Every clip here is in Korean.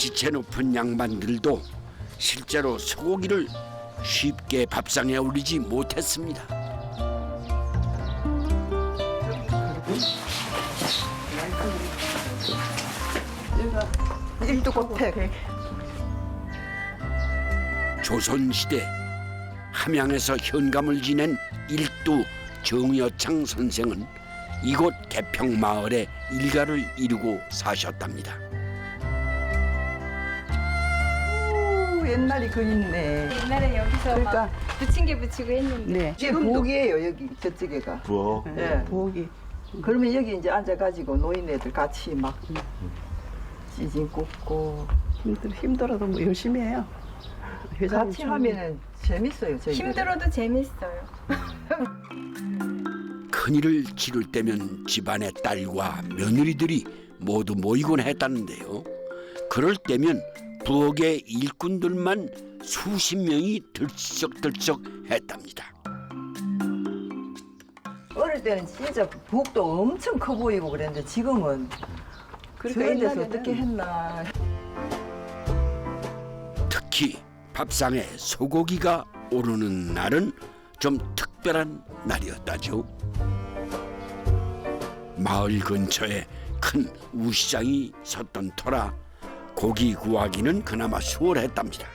지체 높은 양반들도 실제로 소고기를 쉽게 밥상에 올리지 못했습니다. 일두고택 조선시대 함양에서 현감을 지낸 일두 정여창 선생은 이곳 개평마을에 일가를 이루고 사셨답니다. 옛날이 그 있네. 옛날에 여기서 그러니까 막 부침개 붙이고 했는데 네. 이게 부엌이에요 여기 저쪽에가. 부엌. 예. 부엌이 그러면 여기 이제 앉아가지고 노인네들 같이 막 찌진 굽고 힘들 힘들어도 뭐 열심히 해요. 회장님 같이 좀- 하면은 재밌어요 저희. 힘들어도 재밌어요. 큰일을 치를 때면 집안의 딸과 며느리들이 모두 모이곤 했다는데요. 그럴 때면 부엌의 일꾼들만 수십 명이 들썩들썩 했답니다. 어릴 때는 진짜 부엌도 엄청 커 보이고 그랬는데 지금은 그러니까 저희 데서 옛날에는 어떻게 했나. 특히 밥상에 소고기가 오르는 날은 좀 특별한 날이었다죠. 마을 근처에 큰 우시장이 섰던 터라 고기 구하기는 그나마 수월했답니다.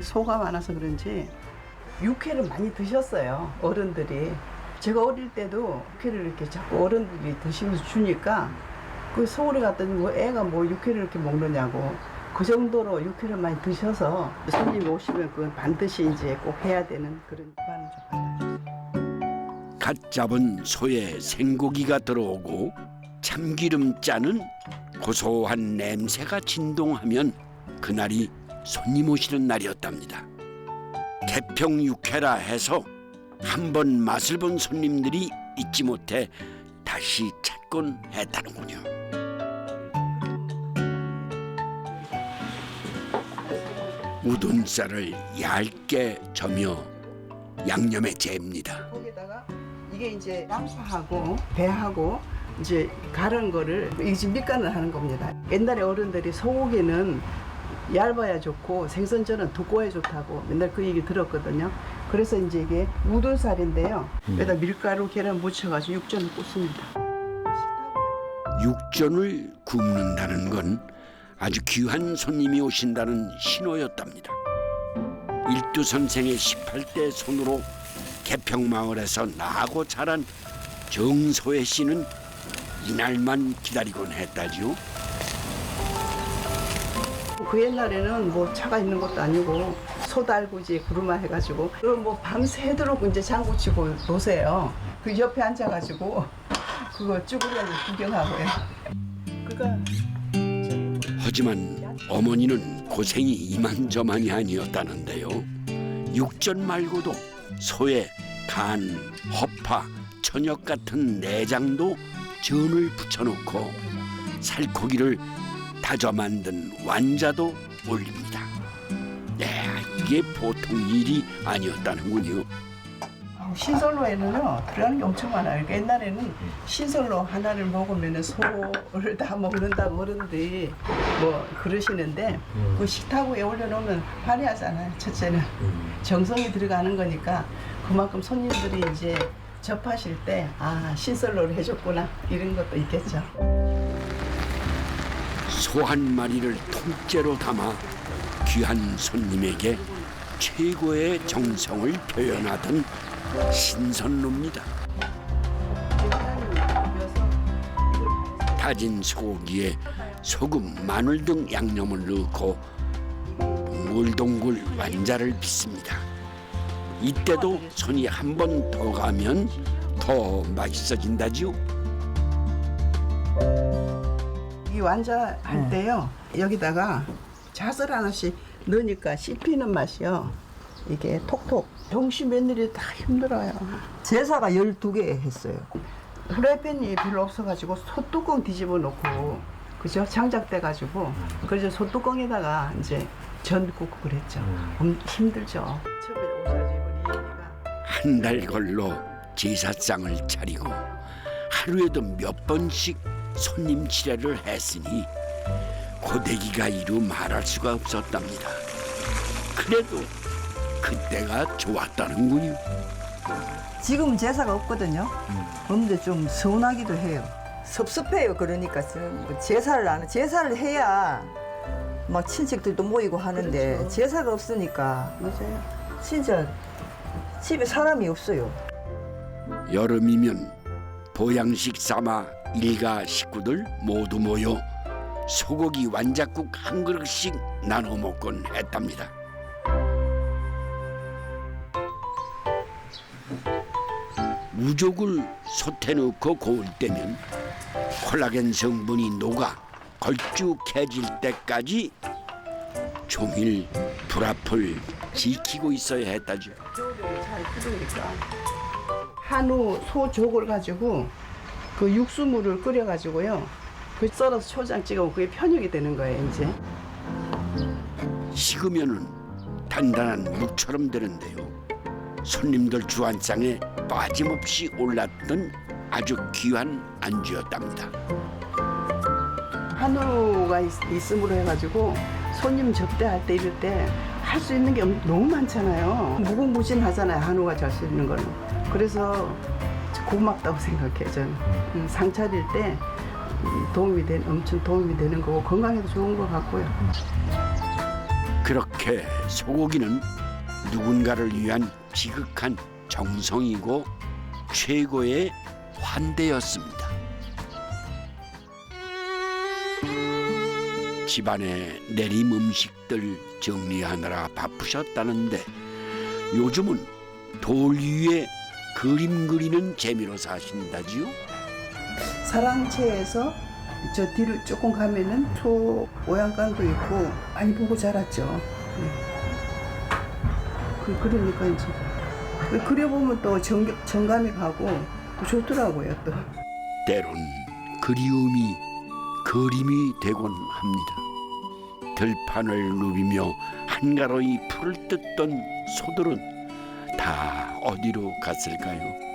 소가 많아서 그런지 육회를 많이 드셨어요 어른들이. 제가 어릴 때도 육회를 이렇게 자꾸 어른들이 드시면서 주니까 그 서울에 갔더니 뭐 애가 뭐 육회를 이렇게 먹느냐고 그 정도로 육회를 많이 드셔서 손님이 오시면 그건 반드시 이제 꼭 해야 되는 그런 관을 좀 받아주세요. 갓 잡은 소의 생고기가 들어오고 참기름 짜는 고소한 냄새가 진동하면 그날이 손님 오시는 날이었답니다. 개평 육회라 해서 한 번 맛을 본 손님들이 잊지 못해 다시 찾곤 했다는군요. 우둔살을 얇게 저며 양념에 잽니다. 거기다가 이게 이제 양파하고 배하고 이제 가른 거를 지금 밑간을 하는 겁니다. 옛날에 어른들이 소고기는 얇아야 좋고 생선전은 두꺼워야 좋다고 맨날 그 얘기 들었거든요. 그래서 이제 이게 우둔살인데요. 여기다 밀가루 계란 묻혀가지고 육전을 굽습니다. 육전을 굽는다는 건 아주 귀한 손님이 오신다는 신호였답니다. 일두 선생의 18대 손으로 개평마을에서 나고 자란 정소혜 씨는 이날만 기다리곤 했다지요. 그 옛날에는 뭐 차가 있는 것도 아니고 소 달고 이제 구루마 해가지고 그뭐 밤새도록 이제 장구 치고 노세요. 그 옆에 앉아가지고 그거 쭈그려 구경하고요. 그러니까 하지만 어머니는 고생이 이만저만이 아니었다는데요. 육전 말고도 소의 간, 허파, 천엽 같은 내장도 전을 붙여놓고 살코기를 다져 만든 완자도 올립니다. 네, 이게 보통 일이 아니었다는군요. 신설로에는요 들어가는 게 엄청 많아요. 그러니까 옛날에는 신설로 하나를 먹으면 소를 다 먹는다고 어른들이 뭐 그러시는데 그 식탁 위에 올려놓으면 화려하잖아요. 첫째는 정성이 들어가는 거니까 그만큼 손님들이 이제 접하실 때 아 신설로를 해줬구나 이런 것도 있겠죠. 소 한 마리를 통째로 담아 귀한 손님에게 최고의 정성을 표현하던 신선로입니다. 다진 소고기에 소금, 마늘 등 양념을 넣고 동글동글 완자를 빚습니다. 이때도 손이 한 번 더 가면 더 맛있어진다지요. 이 완자 할 때요 여기다가 잣을 하나씩 넣으니까 씹히는 맛이요. 이게 톡톡. 정시 며느리 다 힘들어요. 제사가 12개 했어요. 프라이팬이 별로 없어가지고 소뚜껑 뒤집어 놓고 그죠? 장작돼 가지고 그래서 소뚜껑에다가 이제 전 굽고 그랬죠. 음, 힘들죠. 처음에 한 달 걸로 제사상을 차리고 하루에도 몇 번씩 손님 치레를 했으니 고데기가 이루 말할 수가 없었답니다. 그래도 그때가 좋았다는군요. 지금 제사가 없거든요. 없는데 좀 서운하기도 해요. 섭섭해요. 그러니까 뭐 제사를 안 제사를 해야 막 친척들도 모이고 하는데 그렇죠. 제사가 없으니까 맞아요. 진짜 집에 사람이 없어요. 여름이면 보양식 삼아 일가 식구들 모두 모여 소고기 완자국 한 그릇씩 나눠 먹곤 했답니다. 우족을 솥에 넣고 고울 때면 콜라겐 성분이 녹아 걸쭉해질 때까지 종일 불 앞을 지키고 있어야 했다죠. 한우 소족을 가지고 그 육수물을 끓여가지고요. 그 썰어서 초장 찍으면 그게 편육이 되는 거예요 이제. 식으면은 단단한 묵처럼 되는데요. 손님들 주안상에 빠짐없이 올랐던 아주 귀한 안주였답니다. 한우가 있, 있음으로 해가지고 손님 접대할 때 이럴 때할 수 있는 게 너무 많잖아요. 무궁무진하잖아요. 한우가 잘 수 있는 거는. 그래서 고맙다고 생각해요. 저는 음, 상 차릴 때 음, 도움이 된 엄청 도움이 되는 거고 건강에도 좋은 것 같고요. 그렇게 소고기는 누군가를 위한 지극한 정성이고 최고의 환대였습니다. 집안의 내림 음식들 정리하느라 바쁘셨다는데 요즘은 돌 위에 그림 그리는 재미로 사신다지요? 사랑채에서 저 뒤를 조금 가면은 소 모양강도 있고 많이 보고 자랐죠. 네. 그, 그러니까 이제 그 그려보면 또 정, 정감이 가고 좋더라고요 또. 때론 그리움이 그림이 되곤 합니다. 들판을 누비며 한가로이 풀을 뜯던 소들은 다 어디로 갔을까요?